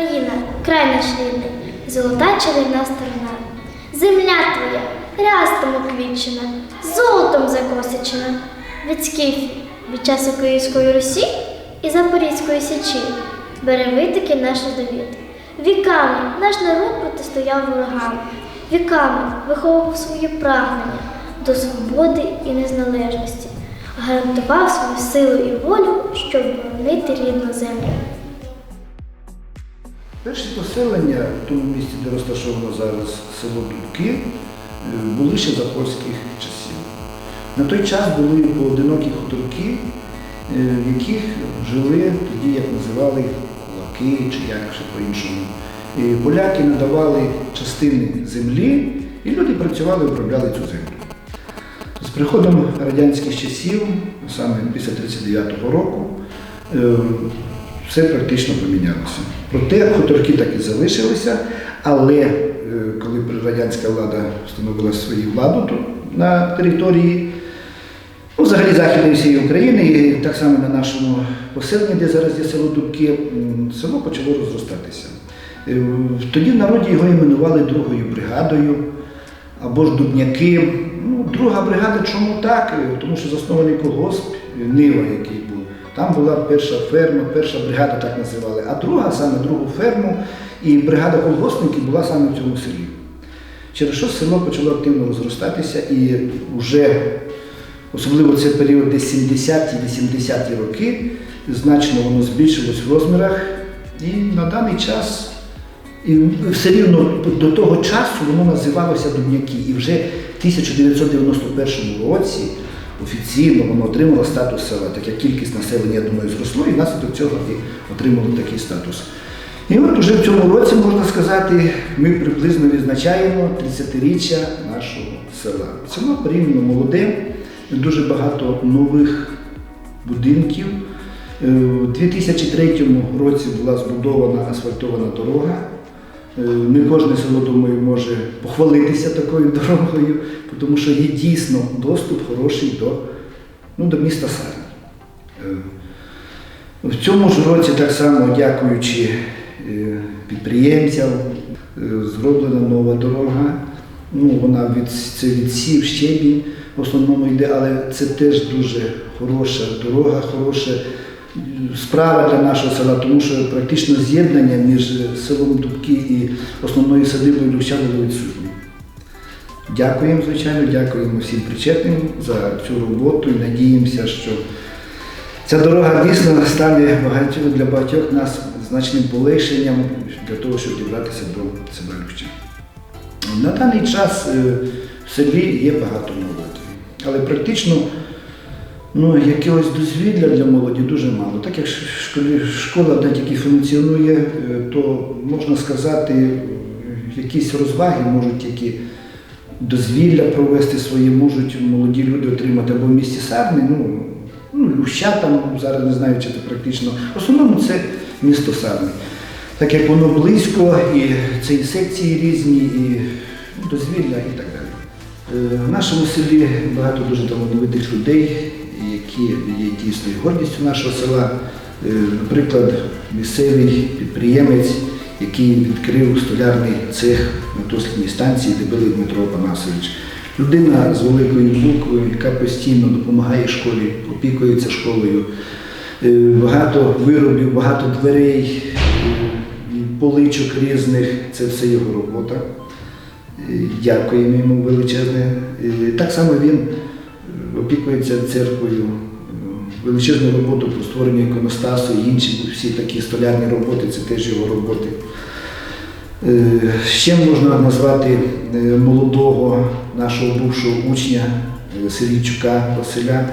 Україна, край наш рідний, золота чарівна сторона. Земля твоя, рястом оквітчена, золотом закосичена. Від скіфів, від часу Київської Русі і Запорізької Січі. Бере витоки наш родовід. Віками наш народ протистояв ворогам. Віками виховував своє прагнення до свободи і незалежності, гарантував свою силу і волю, щоб боронити рідну землю. Перші поселення в тому місці, де розташовано зараз село Дубки, е, були ще за польських часів. На той час були поодинокі хуторки, е, в яких жили тоді, як називали кулаки, чи як ще по-іншому. Поляки надавали частини землі, і люди працювали, обробляли цю землю. З приходом радянських часів, саме після 39-го року, е, все практично помінялося. Проте хуторки так і залишилися, але е, коли радянська влада встановила свою владу тут на території, ну, взагалі Західної всієї України, і так само на нашому поселенні, де зараз є село Дубки, село почало розростатися. Е, Тоді в народі його іменували другою бригадою або ж дубняки. Ну, друга бригада чому так? Е, Тому що заснований колгосп Нива, який. Там була перша ферма, перша бригада так називали, а друга, саме другу ферму, і бригада колгоспників була саме в цьому селі. Через що село почало активно розростатися і вже, особливо цей період десь 70-ті, 80-ті роки, значно воно збільшилось в розмірах. І на даний час і все рівно до того часу воно називалося Дубняки. І вже в 1991 році офіційно воно отримало статус села, так як кількість населення, я думаю, зросло, і внаслідок цього і отримало такий статус. І от уже в цьому році, можна сказати, ми приблизно відзначаємо 30-річчя нашого села. Село порівняно молоде, дуже багато нових будинків. Е, У 2003 році була збудована асфальтована дорога. Е, Не кожне село, думаю, може похвалитися такою дорогою, тому що є дійсно доступ хороший до, ну, до міста Сарні. Е, В цьому ж році, так само дякуючи е, підприємцям, зроблена нова дорога. Ну, вона від, це відсів щебінь в основному йде, але це теж дуже хороша дорога, хороша справа для нашого села, тому що практично з'єднання між селом Дубки і основною садибою Любчаново відсутні. Дякуємо, звичайно, дякуємо всім причетним за цю роботу і надіємося, що ця дорога дійсно стане багатьох для багатьох нас значним полегшенням для того, щоб дібратися до села Любча. На даний час е, в селі є багато молоді, але практично ну, якогось дозвілля для молоді дуже мало. Так як школа тільки функціонує, е, то можна сказати, якісь розваги можуть тільки дозвілля провести свої, можуть молоді люди отримати або в місті Сарни, ну, ну там, зараз не знаю, чи це практично. В основному це місто Сарни. Так як воно близько, і це і секції різні, і дозвілля і так далі. Е, В нашому селі багато дуже талановитих людей, які є дійсно і гордістю нашого села. Е, Наприклад, місцевий підприємець, який відкрив столярний цех на дослідній станції, де були Дмитро Панасович. Людина з великою буквою, яка постійно допомагає школі, опікується школою. Е, Багато виробів, багато дверей, е, поличок різних це все його робота. Дякуємо йому величезне. Так само він опікується церквою, величезну роботу по створенню іконостасу і інші всі такі столярні роботи, це теж його роботи. Е, Ще можна назвати е, молодого нашого бувшого учня е, Сергійчука Василя,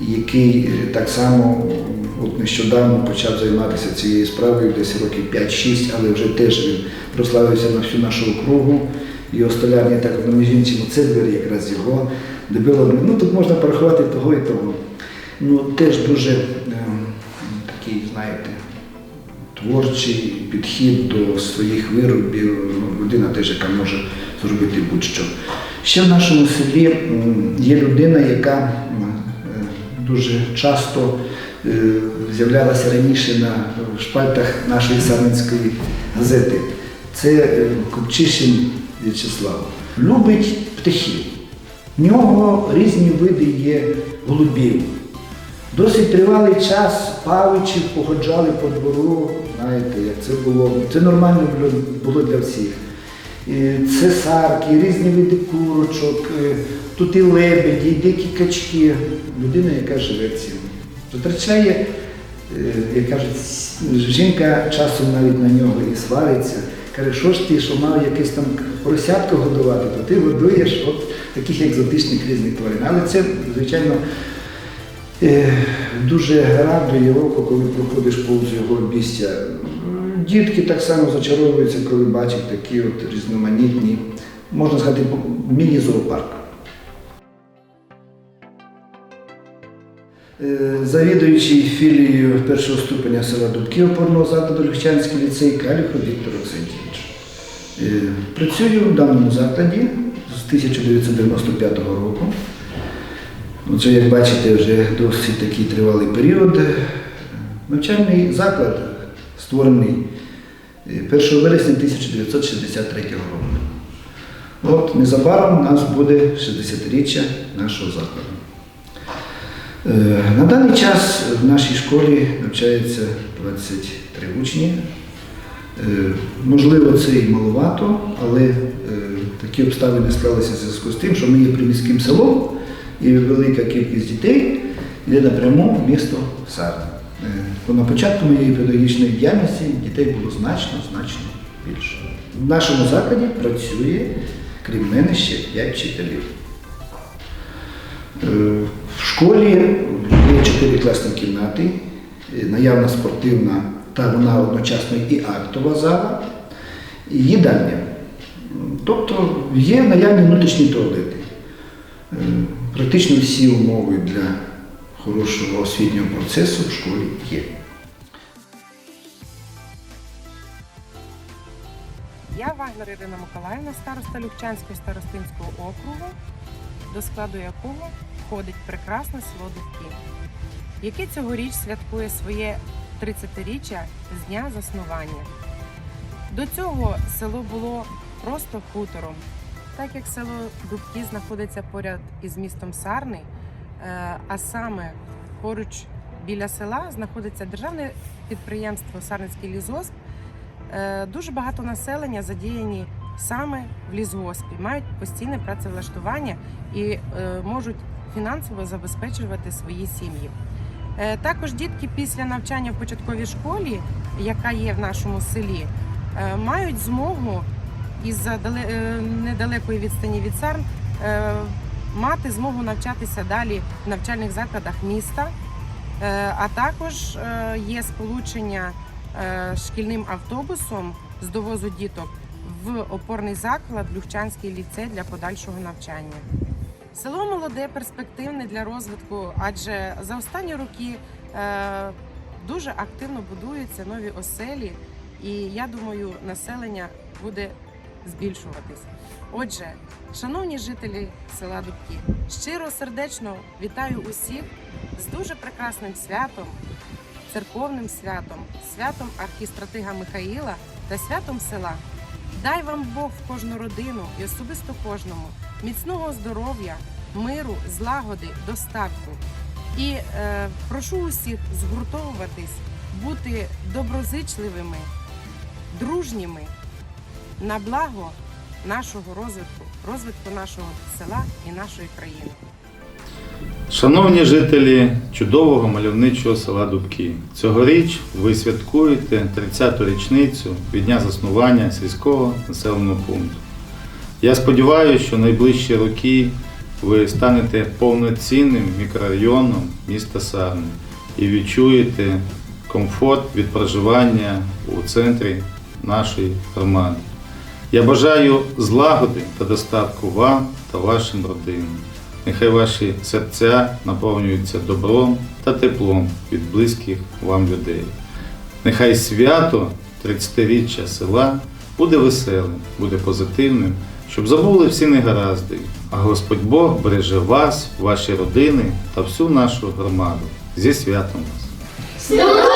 який так само от нещодавно почав займатися цією справою, десь років 5-6, але вже теж він прославився на всю нашу округу. Його столярні так на між іншим, це двері якраз його, де ну тут можна порахувати того і того. Ну, теж дуже е, такий, знаєте, творчий підхід до своїх виробів. Людина теж, яка може зробити будь-що. Ще в нашому селі є людина, яка е, дуже часто е, з'являлася раніше на шпальтах нашої Сарненської газети. Це е, Купчишин В'ячеслав. Любить птахів. В нього різні види є голубів. Досить тривалий час павичів походжали по двору, знаєте, як це було. Це нормально було- для всіх. Це сарки, різні види курочок, е, тут і лебеді, і дикі качки. Людина, яка живе цим. Затрачає, е, як кажуть, жінка часом навіть на нього і свариться. Каже, що ж мав якесь там просятку годувати, то ти годуєш от таких екзотичних різних тварин. Але це, звичайно, Е, Дуже радує око, коли проходиш повз його місця. Дітки так само зачаровуються, коли бачать такі от різноманітні, можна сказати, міні-зоопарк. Завідуючий філією першого ступеня села Дубки опорного закладу Львівчанський ліцей Каліхов Віктор Оксентійович. Е, Працюю в даному закладі з 1995 року. Отже, як бачите, вже досить такий тривалий період. Навчальний заклад створений е, 1 вересня 1963 року. От незабаром у нас буде 60-річчя нашого закладу. Е, На даний час в нашій школі навчається 23 учні. Е, Можливо, це і маловато, але е, такі обставини склалися в зв'язку з тим, що ми є приміським селом і велика кількість дітей йде напряму в місто бо На початку моєї педагогічної діяльності дітей було значно, значно більше. В нашому закладі працює, крім мене, ще 5 вчителів. Школі є чотири класні кімнати, е, наявна спортивна та вона одночасно і актова зала, і їдальня. Тобто є наявні внутрішні туалети. Е, Практично всі умови для хорошого освітнього процесу в школі є. Я Вагнер Ірина Миколаївна, староста Люхчанського старостинського округу, до складу якого входить прекрасне село Дубки, яке цьогоріч святкує своє 30-річчя з дня заснування. До цього село було просто хутором. Так як село Дубки знаходиться поряд із містом Сарни, е, а саме поруч біля села знаходиться державне підприємство Сарницький лісгосп, Е, Дуже багато населення задіяні саме в лісгоспі, мають постійне працевлаштування і е, можуть фінансово забезпечувати свої сім'ї. Е, Також дітки після навчання в початковій школі, яка є в нашому селі, е, мають змогу із недалекої відстані від САРН мати змогу навчатися далі в навчальних закладах міста. А також є сполучення шкільним автобусом з довозу діток в опорний заклад Люхчанський ліцей для подальшого навчання. Село молоде, перспективне для розвитку, адже за останні роки е, дуже активно будуються нові оселі, і я думаю, населення буде збільшуватись. Отже, шановні жителі села Дубки, щиро сердечно вітаю усіх з дуже прекрасним святом, церковним святом, святом архістратига Михаїла та святом села. Дай вам Бог в кожну родину і особисто кожному міцного здоров'я, миру, злагоди, достатку. І е, прошу усіх згуртовуватись, бути доброзичливими, дружніми на благо нашого розвитку, розвитку нашого села і нашої країни. Шановні жителі чудового мальовничого села Дубки, цьогоріч ви святкуєте 30-ту річницю від дня заснування сільського населеного пункту. Я сподіваюся, що найближчі роки ви станете повноцінним мікрорайоном міста Сарни і відчуєте комфорт від проживання у центрі нашої громади. Я бажаю злагоди та достатку вам та вашим родинам. Нехай ваші серця наповнюються добром та теплом від близьких вам людей. Нехай свято 30-річчя села буде веселим, буде позитивним, щоб забули всі негаразди, а Господь Бог береже вас, ваші родини та всю нашу громаду. Зі святом вас!